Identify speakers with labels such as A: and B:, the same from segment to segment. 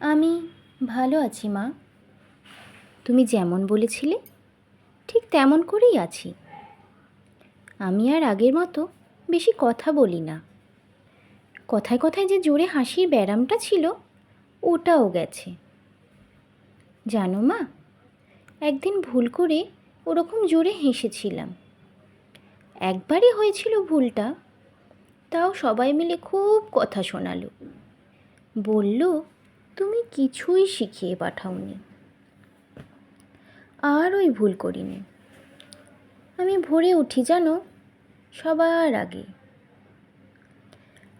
A: আমি ভালো আছি, মা। তুমি যেমন বলেছিলে, ঠিক তেমন করেই আছি। আমি আর আগের মতো বেশি কথা বলি না। কথায় কথায় যে জোরে হাসির ব্যারামটা ছিল, ওটাও গেছে। জানো, মা, একদিন ভুল করে ওরকম জোরে হেসেছিলাম। একবারই হয়েছিল ভুলটা, তাও সবাই মিলে খুব কথা শোনালো। বলল তুমি কিছুই শিখিয়ে পাঠাওনি। আর ওই ভুল করিনি। আমি ভোরে উঠি, জানো? সবার আগে।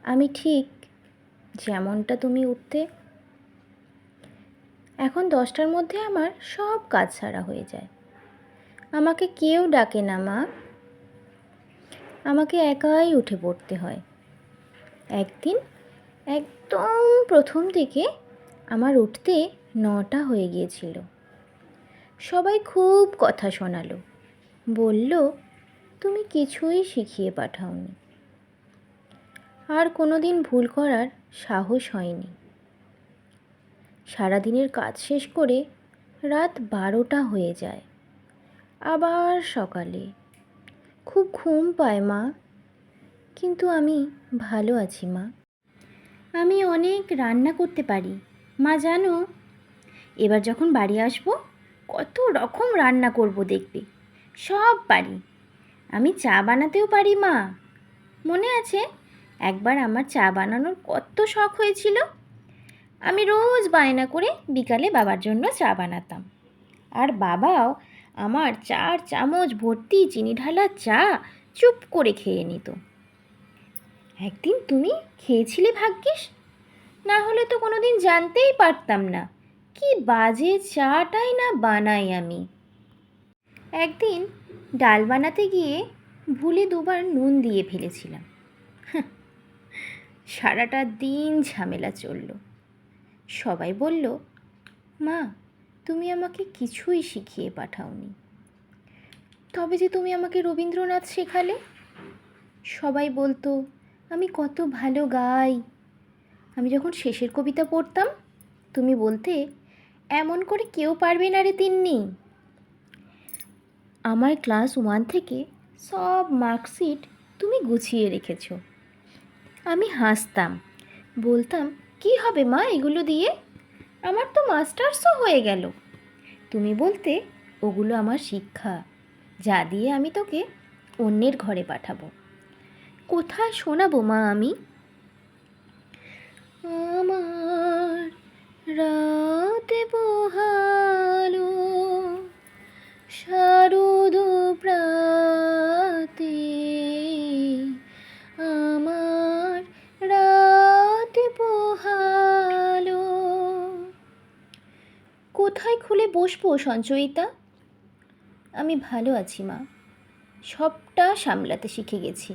A: আমি ঠিক যেমনটা তুমি উঠতে। এখন দশটার মধ্যে আমার সব কাজ সারা হয়ে যায়। আমাকে কেউ ডাকে না, মা। আমাকে একাই উঠে পড়তে হয়। একদিন একদম প্রথম দিকে আমার উঠতে নটা হয়ে গিয়েছিল। সবাই খুব কথা শোনালো। বলল, তুমি কিছুই শিখিয়ে পাঠাওনি। আর কোনো দিন ভুল করার সাহস হয়নি। সারাদিনের কাজ শেষ করে রাত বারোটা হয়ে যায়। আবার সকালে। খুব ঘুম পায় মা। কিন্তু আমি ভালো আছি মা। আমি অনেক রান্না করতে পারি। মা, জানো, এবার যখন বাড়ি আসব, কত রকম রান্না করব দেখবে। সব পারি। আমি চা বানাতেও পারি, মা। মনে আছে, একবার আমার চা বানানোর কত শখ হয়েছিল? আমি রোজ বায়না করে বিকালে বাবার জন্য চা বানাতাম। আর বাবাও আমার চার চামচ ভর্তি চিনি ঢালা চা চুপ করে খেয়ে নিত। একদিন তুমি খেয়েছিলে ভাগ্যিস? না হলে তো কোনো দিন জানতেই পারতাম না। কি বাজে চাটাই না বানাই আমি। একদিন ডাল বানাতে গিয়ে ভুলে দুবার নুন দিয়ে ফেলেছিলাম। সারাটা দিন ঝামেলা চলল। সবাই বলল, মা, তুমি আমাকে কিছুই শিখিয়ে পাঠাওনি। তবে যে তুমি আমাকে রবীন্দ্রনাথ শেখালে? সবাই বলতো, আমি কত ভালো গাই। আমি যখন শেষের কবিতা পড়তাম, তুমি বলতে, এমন করে কেউ পারবে না রে তিন্নি। আমার ক্লাস ওয়ান থেকে সব মার্কশিট তুমি গুছিয়ে রেখেছো। আমি হাসতাম, বলতাম, কি হবে মা এগুলো দিয়ে? আমার তো মাস্টার্সও হয়ে গেল। তুমি বলতে, ওগুলো আমার শিক্ষা, যা দিয়ে আমি তোকে অন্যের ঘরে পাঠাবো। কোথায় শোনাবো মা আমি? আমার রাতে পোহালো, শারদ প্রাতে আমার রাতে পোহালো। কোথায় খুলে বসবো সঞ্চয়িতা? আমি ভালো আছি মা, সবটা সামলাতে শিখে গেছি।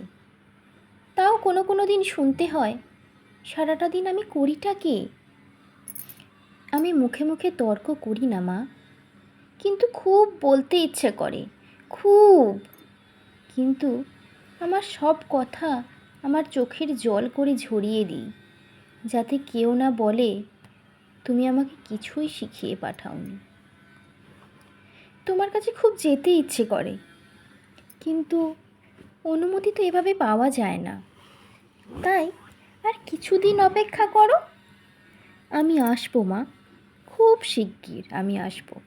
A: তাও কোনো কোনো দিন শুনতে হয় সারাটা দিন আমি করিটা কি? আমি মুখে মুখে তর্ক করি না, মা। কিন্তু খুব বলতে ইচ্ছে করে, খুব। কিন্তু আমার সব কথা আমার চোখের জল করে ঝরিয়ে দিই, যাতে কেউ না বলে, তুমি আমাকে কিছুই শিখিয়ে পাঠাওনি। তোমার কাছে খুব যেতে ইচ্ছে করে, কিন্তু অনুমতি তো এভাবে পাওয়া যায় না। তাই আর কিছুদিন অপেক্ষা করো। আমি আসব, মা। খুব শিগগির আমি আসব।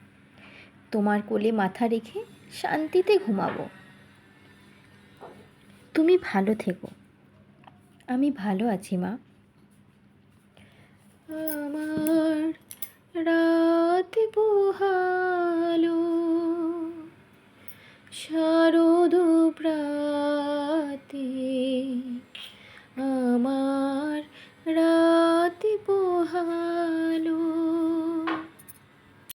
A: তোমার কোলে মাথা রেখে শান্তিতে ঘুমাবো। তুমি ভালো থেকো। আমি ভালো আছি, মা। আমার